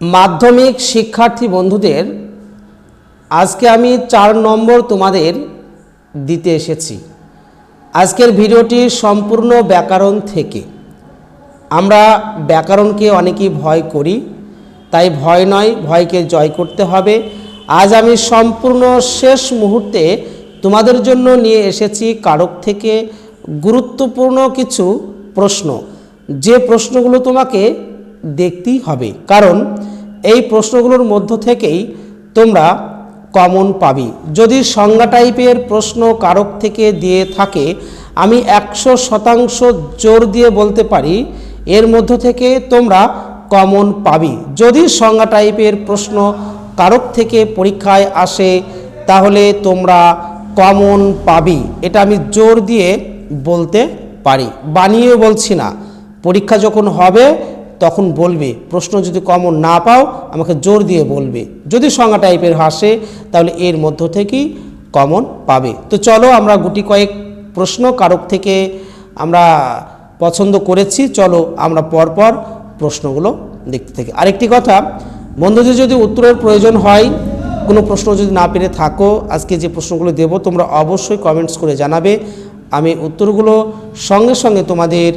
মাধ্যমিক শিক্ষার্থী বন্ধুদের, আজকে আমি চার নম্বর তোমাদের দিতে এসেছি। আজকের ভিডিওটি সম্পূর্ণ ব্যাকরণ থেকে। আমরা ব্যাকরণকে অনেকেই ভয় করি, তাই ভয় নয়, ভয়কে জয় করতে হবে। আজ আমি সম্পূর্ণ শেষ মুহূর্তে তোমাদের জন্য নিয়ে এসেছি কারক থেকে গুরুত্বপূর্ণ কিছু প্রশ্ন। যে প্রশ্নগুলো তোমাকে দেখতেই হবে। কারণ এই প্রশ্নগুলোর মধ্য থেকেই তোমরা কমন পাবি। যদি সংজ্ঞা টাইপের প্রশ্ন কারক থেকে দিয়ে থাকে, আমি একশো শতাংশ জোর দিয়ে বলতে পারি, এর মধ্য থেকে তোমরা কমন পাবি। যদি সংজ্ঞা টাইপের প্রশ্ন কারক থেকে পরীক্ষায় আসে, তাহলে তোমরা কমন পাবি। এটা আমি জোর দিয়ে বলতে পারি। বানিয়ে বলছি না। পরীক্ষা যখন হবে তখন বলবে, প্রশ্ন যদি কমন না পাও, আমাকে জোর দিয়ে বলবে। যদি সংজ্ঞা টাইপের আসে, তাহলে এর মধ্য থেকেই কমন পাবে। তো চলো আমরা গুটি কয়েক প্রশ্ন কারক থেকে আমরা পছন্দ করেছি, চলো আমরা পরপর প্রশ্নগুলো দেখতে থাকি। আরেকটি কথা, বন্ধুদের যদি উত্তরের প্রয়োজন হয়, কোনো প্রশ্ন যদি না পেরে থাকো, আজকে যে প্রশ্নগুলো দেব, তোমরা অবশ্যই কমেন্টস করে জানাবে, আমি উত্তরগুলো সঙ্গে সঙ্গে তোমাদের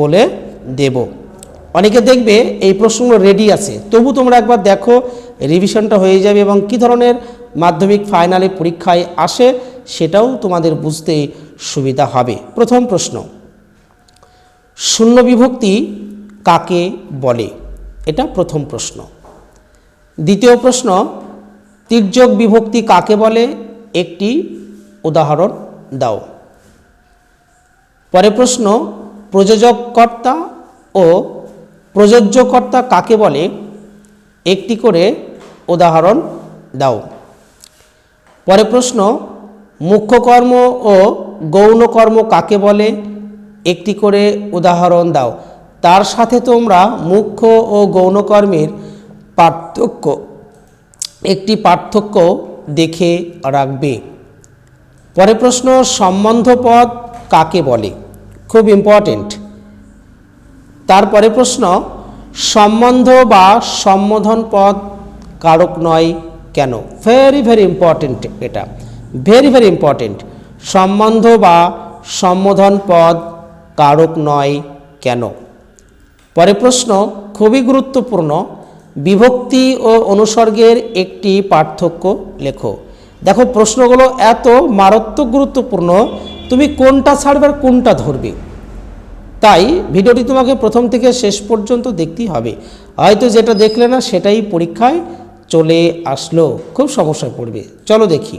বলে দেব। অনেকে দেখবে এই প্রশ্নগুলো রেডি আছে। তবু তোমরা একবার দেখো রিভিশনটা হয়ে যাবে এবং কী ধরনের মাধ্যমিক ফাইনালে পরীক্ষায় আসে সেটাও তোমাদের বুঝতে সুবিধা হবে। প্রথম প্রশ্ন, শূন্য বিভক্তি কাকে বলে? এটা প্রথম প্রশ্ন। দ্বিতীয় প্রশ্ন, তির্যক বিভক্তি কাকে বলে? একটি উদাহরণ দাও। পরে প্রশ্ন, প্রযোজক কর্তা ও প্রযোজ্যকর্তা কাকে বলে? একটি করে উদাহরণ দাও। পরে প্রশ্ন মুখ্য কর্ম ও গৌণ কর্ম কাকে বলে? একটি করে উদাহরণ দাও। তার সাথে তোমরা মুখ্য ও গৌণ কর্মের পার্থক্য, একটি পার্থক্য দেখে রাখবে। পরে প্রশ্ন সম্বন্ধ পদ কাকে বলে? খুব ইম্পর্টেন্ট তারপরে প্রশ্ন, সম্বন্ধ বা সম্বোধন পদ কারক নয় কেন? ভেরি ভেরি ইম্পর্টেন্ট এটা। ভেরি ভেরি ইম্পর্টেন্ট সম্বন্ধ বা সম্বোধন পদ কারক নয় কেন? পরে প্রশ্ন, খুবই গুরুত্বপূর্ণ। বিভক্তি ও অনুসর্গের একটি পার্থক্য লেখো। দেখো, প্রশ্নগুলো এত মারাত্মক গুরুত্বপূর্ণ, তুমি কোনটা ছাড়বে আর কোনটা ধরবে? তাই ভিডিওটি তোমাকে প্রথম থেকে শেষ পর্যন্ত দেখতেই হবে। হয়তো যেটা দেখলে না, সেটাই পরীক্ষায় চলে আসলো। খুব সমস্যায় পড়বে। চলো দেখি।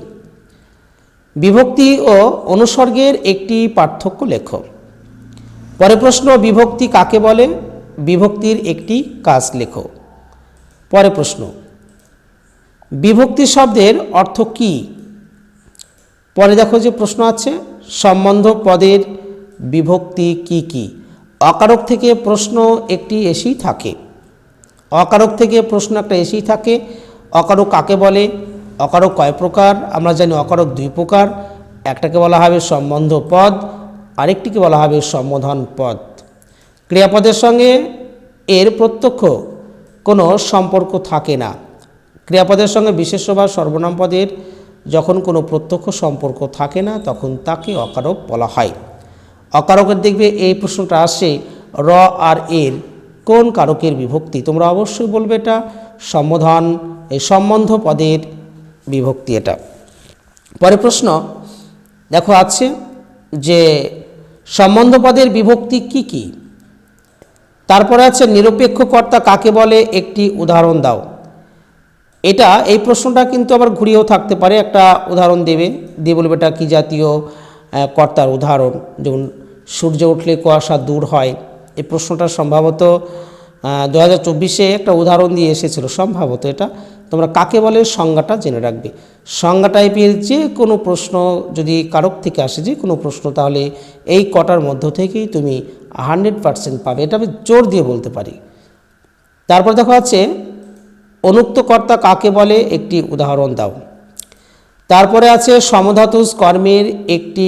বিভক্তি ও অনুসর্গের একটি পার্থক্য লেখো। পরে প্রশ্ন, বিভক্তি কাকে বলে? বিভক্তির একটি কাজ লেখো। পরে প্রশ্ন, বিভক্তি শব্দের অর্থ কি? পরে দেখো যে প্রশ্ন আছে, সম্বন্ধ পদের বিভক্তি কি কি? অকারক থেকে প্রশ্ন একটি এসেই থাকে। অকারক থেকে প্রশ্ন একটা এসেই থাকে। অকারক কাকে বলে? অকারক কয় প্রকার? আমরা জানি অকারক দুই প্রকার। একটাকে বলা হবে সম্বন্ধ পদ, আরেকটিকে বলা হবে সম্বোধন পদ। ক্রিয়াপদের সঙ্গে এর প্রত্যক্ষ কোনো সম্পর্ক থাকে না। ক্রিয়াপদের সঙ্গে বিশেষ্য বা সর্বনাম পদের যখন কোনো প্রত্যক্ষ সম্পর্ক থাকে না, তখন তাকে অকারক বলা হয়। অকারকের দেখবে এই প্রশ্নটা আসে, র আর এর, কোন কারকের বিভক্তি? তোমরা অবশ্যই বলবে এটা সম্বোধন এই সম্বন্ধ পদের বিভক্তি এটা। পরে প্রশ্ন, দেখো আছে যে সম্বন্ধ পদের বিভক্তি কি কি? তারপরে আছে নিরপেক্ষ কর্তা কাকে বলে? একটি উদাহরণ দাও। এটা এই প্রশ্নটা কিন্তু আবার ঘুরিয়েও থাকতে পারে, একটা উদাহরণ দেবে, দিয়ে বলবে এটা কী জাতীয়? কর্তার উদাহরণ। যেমন সূর্য উঠলে কুয়াশা দূর হয়। এই প্রশ্নটা সম্ভবত দু হাজার চব্বিশে একটা উদাহরণ দিয়ে এসেছিল। সম্ভবত এটা। তোমরা কাকে বলে সংজ্ঞাটা জেনে রাখবে। সংজ্ঞা টাইপের যে কোনো প্রশ্ন যদি কারক থেকে আসে, যে কোনো প্রশ্ন, তাহলে এই কটার মধ্য থেকেই তুমি হান্ড্রেড পারসেন্ট পাবে। এটা আমি জোর দিয়ে বলতে পারি। তারপর দেখো আছে অনুক্ত কর্তা কাকে বলে? একটি উদাহরণ দাও। তারপরে আছে সমধাতুস কর্মের একটি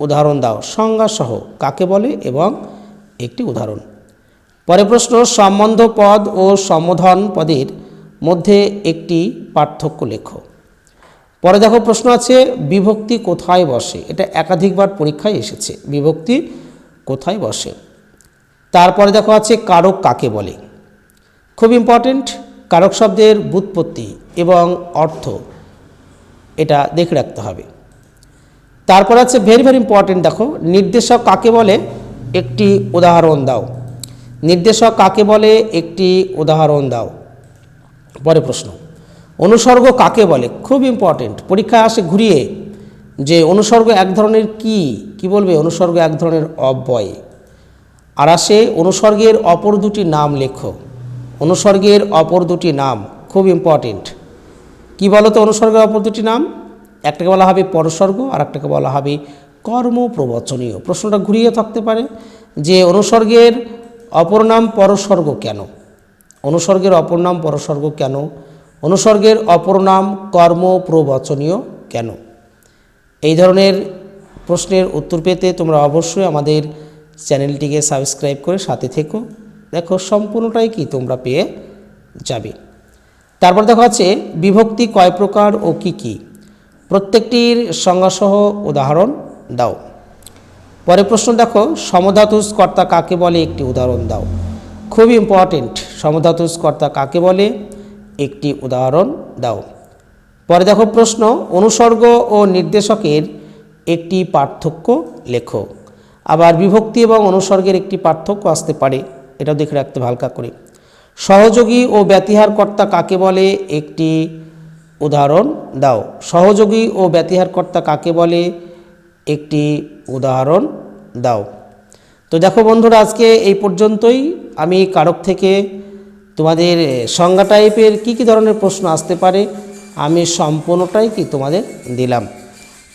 উদাহরণ দাও সংজ্ঞা সহ কাকে বলে? এবং একটি উদাহরণ। পরে প্রশ্ন, সম্বন্ধ পদ ও সম্বোধন পদের মধ্যে একটি পার্থক্য লেখো। পরে দেখো প্রশ্ন আছে, বিভক্তি কোথায় বসে? এটা একাধিকবার পরীক্ষায় এসেছে, বিভক্তি কোথায় বসে? তারপরে দেখো আছে, কারক কাকে বলে? খুব ইম্পর্টেন্ট কারক শব্দের বুৎপত্তি এবং অর্থ। এটা দেখে রাখতে হবে। তারপর আছে ভেরি ভেরি ইম্পর্টেন্ট দেখো, নির্দেশক কাকে বলে? একটি উদাহরণ দাও। নির্দেশক কাকে বলে? একটি উদাহরণ দাও। পরে প্রশ্ন। অনুসর্গ কাকে বলে? খুব ইম্পর্টেন্ট পরীক্ষায় আসে ঘুরিয়ে যে অনুসর্গ এক ধরনের কি? কি বলবে? অনুসর্গ এক ধরনের অব্যয়। আর আসে অনুসর্গের অপর দুটি নাম লেখো। অনুসর্গের অপর দুটি নাম। খুব ইম্পর্টেন্ট কি বলো তো অনুসর্গের অপর দুটি নাম? একটাকে বলা হবে পরসর্গ আর একটাকে বলা হবে কর্মপ্রবচনীয়। প্রশ্নটা ঘুরিয়ে থাকতে পারে যে অনুসর্গের অপর নাম পরসর্গ কেন? অনুসর্গের অপর নাম পরসর্গ কেন? অনুসর্গের অপর নাম কর্মপ্রবচনীয় কেন? এই ধরনের প্রশ্নের উত্তর পেতে তোমরা অবশ্যই আমাদের চ্যানেলটিকে সাবস্ক্রাইব করে সাথে থেকো। দেখো, সম্পূর্ণটাই কি তোমরা পেয়ে যাবে। তারপর দেখা হচ্ছে বিভক্তি কয় প্রকার ও কি কি? প্রত্যেকটির সংজ্ঞাসহ উদাহরণ দাও। পরে প্রশ্ন দেখো সমধাতুষ কর্তা কাকে বলে? একটি উদাহরণ দাও। খুব ইম্পর্টেন্ট সমধাতুষ কর্তা কাকে বলে? একটি উদাহরণ দাও। পরে দেখো প্রশ্ন, অনুসর্গ ও নির্দেশকের একটি পার্থক্য লেখো। আবার বিভক্তি এবং অনুসর্গের একটি পার্থক্য আসতে পারে, এটাও দেখে রাখতে হালকা করে। সহযোগী ও ব্যতিহার কর্তা কাকে বলে? একটি উদাহরণ দাও। সহযোগী ও ব্যতিহার কর্তা কাকে বলে? একটি উদাহরণ দাও। তো দেখো বন্ধুরা, আজকে এই পর্যন্তই। আমি কারক থেকে তোমাদের সংজ্ঞা টাইপের কী কী ধরনের প্রশ্ন আসতে পারে, আমি সম্পূর্ণটাই কি তোমাদের দিলাম।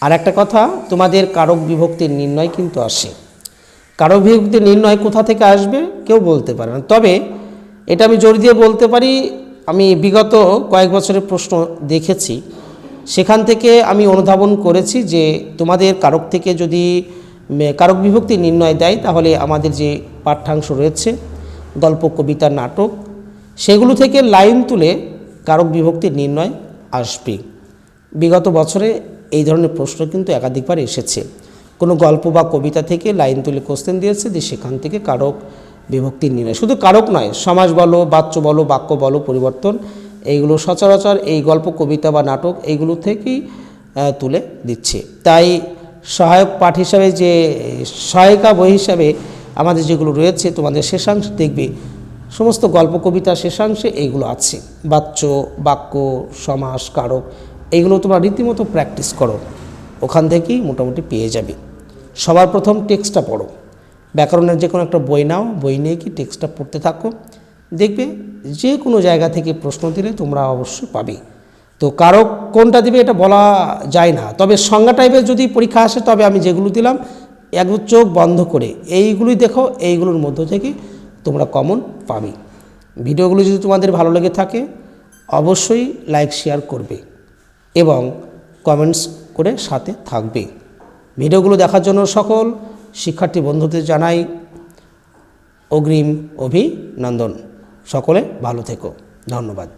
আর একটা কথা, তোমাদের কারক বিভক্তির নির্ণয় কিন্তু আসে। কারক বিভক্তির নির্ণয় কোথা থেকে আসবে, কেউ বলতে পারে না। তবে এটা আমি জোর দিয়ে বলতে পারি, আমি বিগত কয়েক বছরের প্রশ্ন দেখেছি। সেখান থেকে আমি অনুধাবন করেছি যে তোমাদের কারক থেকে যদি কারক বিভক্তি নির্ণয় দেয়, তাহলে আমাদের যে পাঠ্যাংশ রয়েছে গল্প কবিতা, নাটক, সেগুলো থেকে লাইন তুলে কারক বিভক্তির নির্ণয় আসবে। বিগত বছরে এই ধরনের প্রশ্ন কিন্তু একাধিকবার এসেছে। কোনো গল্প বা কবিতা থেকে লাইন তুলে কোশ্চেন দিয়েছে যে সেখান থেকে কারক বিভক্তির নির্ণয় শুধু কারক নয়, সমাজ বলো, বাচ্য বলো, বাক্য বলো, পরিবর্তন, এইগুলো সচরাচর এই গল্প, কবিতা বা নাটক এইগুলো থেকেই তুলে দিচ্ছে। তাই সহায়ক পাঠ হিসাবে যে, সহায়িকা বই হিসাবে আমাদের যেগুলো রয়েছে, তোমাদের শেষাংশ দেখবে, সমস্ত গল্প, কবিতা শেষাংশে এইগুলো আছে। বাচ্য, বাক্য, সমাস, কারক, এইগুলো তোমরা রীতিমতো প্র্যাকটিস করো। ওখান থেকেই মোটামুটি পেয়ে যাবে। সবার প্রথম টেক্সটটা পড়ো। ব্যাকরণের যে কোনো একটা বই নাও, বই নিয়ে কি টেক্সটটা পড়তে থাকো। দেখবে যে কোনো জায়গা থেকে প্রশ্ন দিলে তোমরা অবশ্যই পাবে। তো কারও কোনটা দিবে এটা বলা যায় না। তবে সংজ্ঞা টাইপের যদি পরীক্ষা আসে, তবে আমি যেগুলো দিলাম, এক চোখ বন্ধ করে এইগুলোই দেখো, এইগুলোর মধ্য থেকে তোমরা কমন পাবে। ভিডিওগুলো যদি তোমাদের ভালো লেগে থাকে, অবশ্যই লাইক শেয়ার করবে এবং কমেন্টস করে সাথে থাকবে। ভিডিওগুলো দেখার জন্য সকল শিক্ষার্থী বন্ধুদের জানাই অগ্রিম অভিনন্দন। সকলে ভালো থেকো। ধন্যবাদ।